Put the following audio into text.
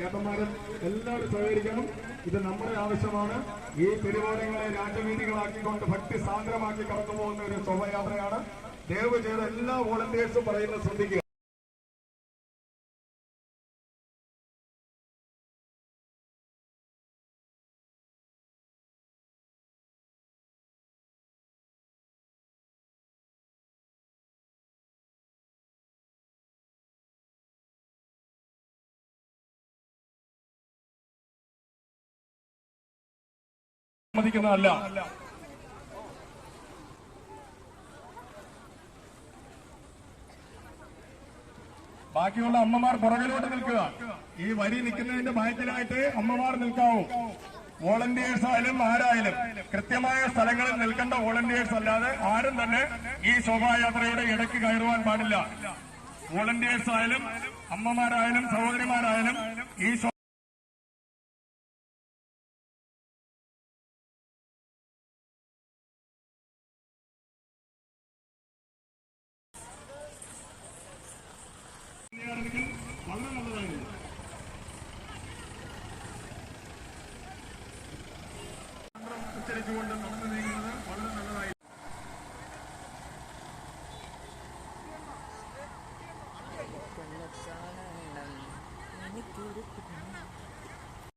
ചേട്ടന്മാരും എല്ലാവരും സഹകരിക്കണം. ഇത് നമ്മുടെ ആവശ്യമാണ്. ഈ തിരുവോണങ്ങളെ രാജവീതികളാക്കിക്കൊണ്ട് ഭക്തി സാന്ദ്രമാക്കി കടന്നു പോകുന്ന ഒരു ശോഭയാത്രയാണ്. ദയവ് ചെയ്ത് എല്ലാ വോളണ്ടിയേഴ്സും പറയുന്നത് ശ്രദ്ധിക്കുക. സമ്മതിക്കുന്നതല്ല. ബാക്കിയുള്ള അമ്മമാർ പുറകിലോട്ട് നിൽക്കുക. ഈ വരി നിൽക്കുന്നതിന്റെ ബാക്കിലായിട്ട് അമ്മമാർ നിൽക്കാവൂ. വോളണ്ടിയേഴ്സ് ആയാലും ആരായാലും കൃത്യമായ സ്ഥലങ്ങളിൽ നിൽക്കേണ്ട വോളണ്ടിയേഴ്സ് അല്ലാതെ ആരും തന്നെ ഈ ശോഭായാത്രയുടെ ഇടയ്ക്ക് കയറുവാൻ പാടില്ല. വോളണ്ടിയേഴ്സ് ആയാലും അമ്മമാരായാലും സഹോദരിമാരായാലും ഈ മന്ത്രം ഉച്ചരിച്ചുകൊണ്ട് നടന്നു നീങ്ങുന്നത് വളരെ നല്ലതായി. എനിക്കൊരു കുഞ്ഞ്